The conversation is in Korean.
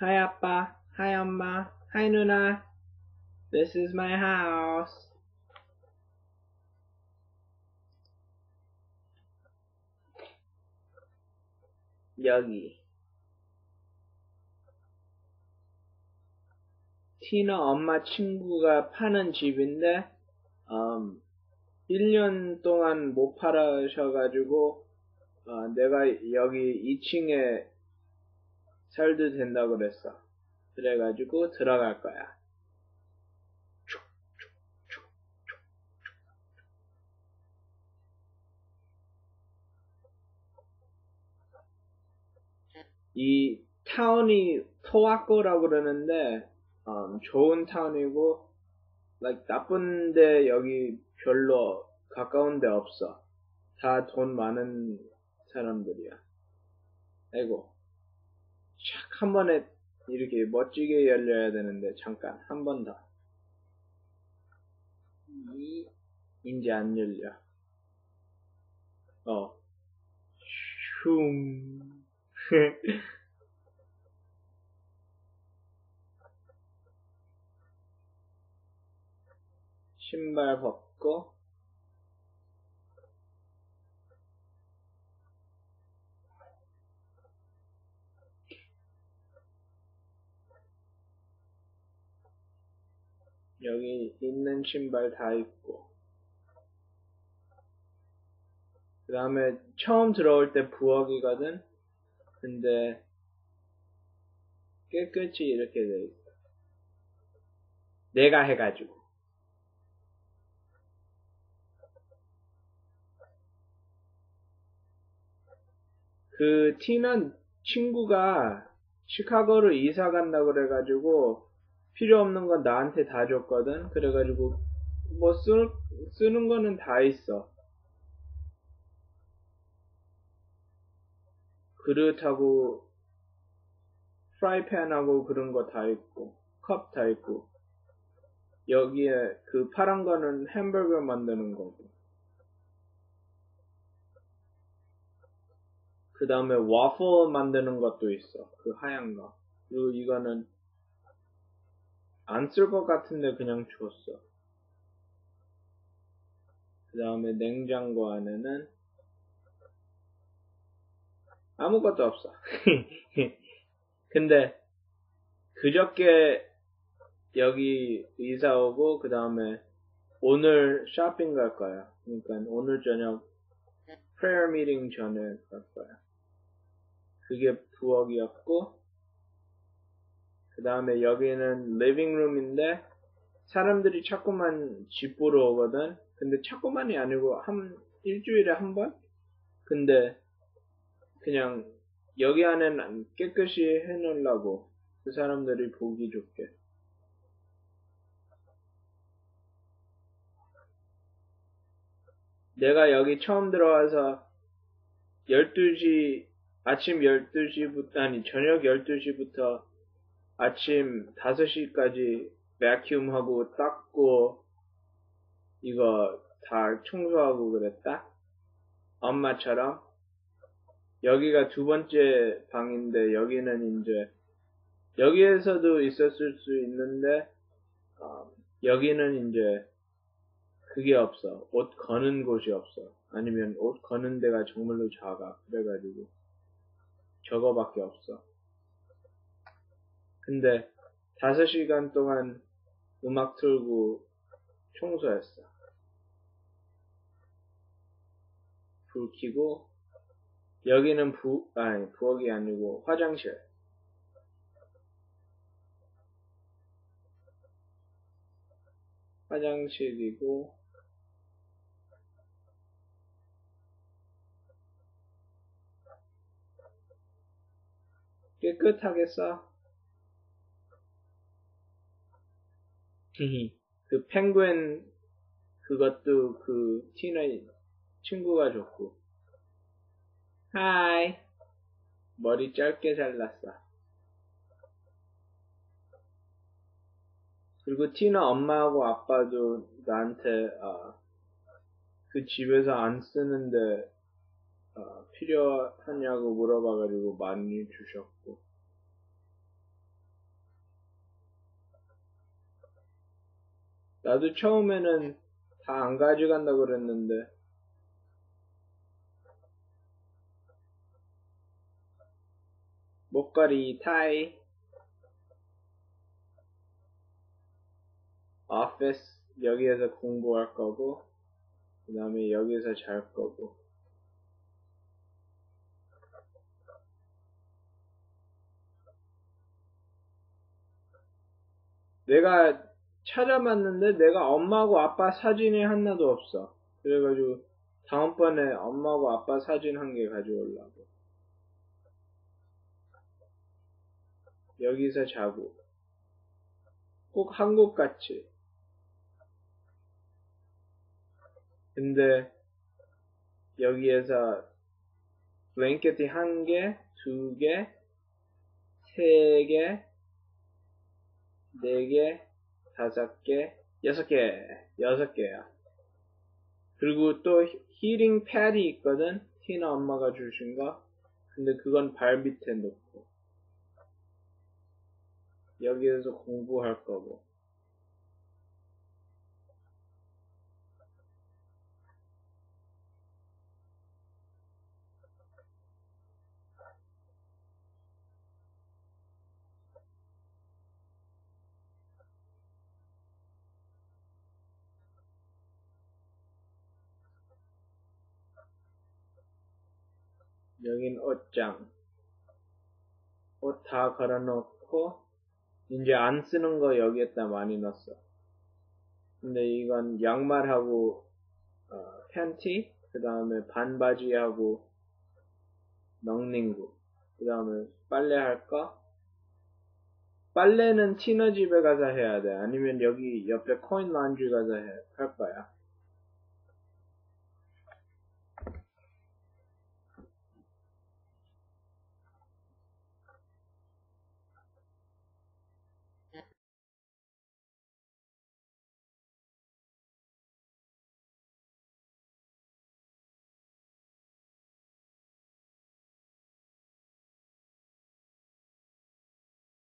Hi 아빠, hi 엄마, hi 누나. This is my house. 여기. 티너 엄마 친구가 파는 집인데, 음, 1년 동안 못 팔으셔가지고, 어, 내가 여기 2층에 살도 된다고 그랬어. 그래가지고 들어갈 거야. 이 타운이 토와코라고 그러는데 음, 좋은 타운이고 like, 나쁜데 여기 별로 가까운 데 없어. 다 돈 많은 사람들이야. 아이고 착한 번에 이렇게 멋지게 열려야 되는데 잠깐 한 번 더. 이 이제 안 열려. 어. 슝. 신발 벗고 여기 있는 신발 다 입고. 그 다음에 처음 들어올 때 부엌이거든? 근데 깨끗이 이렇게 돼 있어. 내가 해가지고. 그 티는 친구가 시카고로 이사 간다 그래가지고 필요 없는 건 나한테 다 줬거든. 그래가지고 뭐 쓰, 쓰는 거는 다 있어. 그릇하고 프라이팬하고 그런 거 다 있고 컵 다 있고 여기에 그 파란 거는 햄버거 만드는 거고 그 다음에 와플 만드는 것도 있어. 그 하얀 거. 그리고 이거는 안 쓸 것 같은데 그냥 줬어. 그 다음에 냉장고 안에는 아무것도 없어. 근데 그저께 여기 이사 오고 그 다음에 오늘 쇼핑 갈 거야. 그러니까 오늘 저녁 prayer meeting 전에 갈 거야. 그게 부엌이었고 그 다음에 여기는 room인데 사람들이 자꾸만 집 보러 오거든. 근데 자꾸만이 아니고 한 일주일에 한 번? 근데 그냥 여기 안에는 깨끗이 해놓으려고 그 사람들이 보기 좋게. 내가 여기 처음 들어와서 12시, 아침 12시부터, 아니, 저녁 12시부터 아침 5시까지 vacuum하고 닦고, 이거 다 청소하고 그랬다? 엄마처럼. 여기가 두 번째 방인데, 여기는 이제, 여기에서도 있었을 수 있는데, 어, 여기는 이제, 그게 없어. 옷 거는 곳이 없어. 아니면 옷 거는 데가 정말로 작아. 그래가지고 저거밖에 없어. 근데 다섯 시간 동안 음악 틀고 청소했어. 불 켜고 여기는 부 아니 부엌이 아니고 화장실. 화장실이고 깨끗하게 써. 그 펭귄 그것도 그 티너 친구가 줬고. 하이. 머리 짧게 잘랐어. 그리고 티너 엄마하고 아빠도 나한테 어, 그 집에서 안 쓰는데 어, 필요하냐고 물어봐가지고 많이 주셨고 나도 처음에는 다 안 가져간다고 그랬는데. 목걸이 타이. Office 여기에서 공부할 거고 그 다음에 여기서 잘 거고. 내가 찾아봤는데 내가 엄마하고 아빠 사진이 하나도 없어. 그래가지고 다음번에 엄마하고 아빠 사진 한 개 가져오려고. 여기서 자고. 꼭 한국같이. 근데 여기에서 블랭켓이 한 개, 두 개, 세 개, 네 개, 다섯 개, 여섯 개, 여섯 개야. 그리고 또 히링 패디 있거든. 티나 엄마가 주신 거. 근데 그건 발 밑에 놓고 여기에서 공부할 거고. 여긴 옷장. 옷 다 걸어놓고, 이제 안 쓰는 거 여기에다 많이 넣었어. 근데 이건 양말하고, 어, 팬티, 그 다음에 반바지하고, 넉닝구, 그 다음에 빨래할 거. 빨래는 티너 집에 가서 해야 돼. 아니면 여기 옆에 코인 란지 가서 해, 할 거야.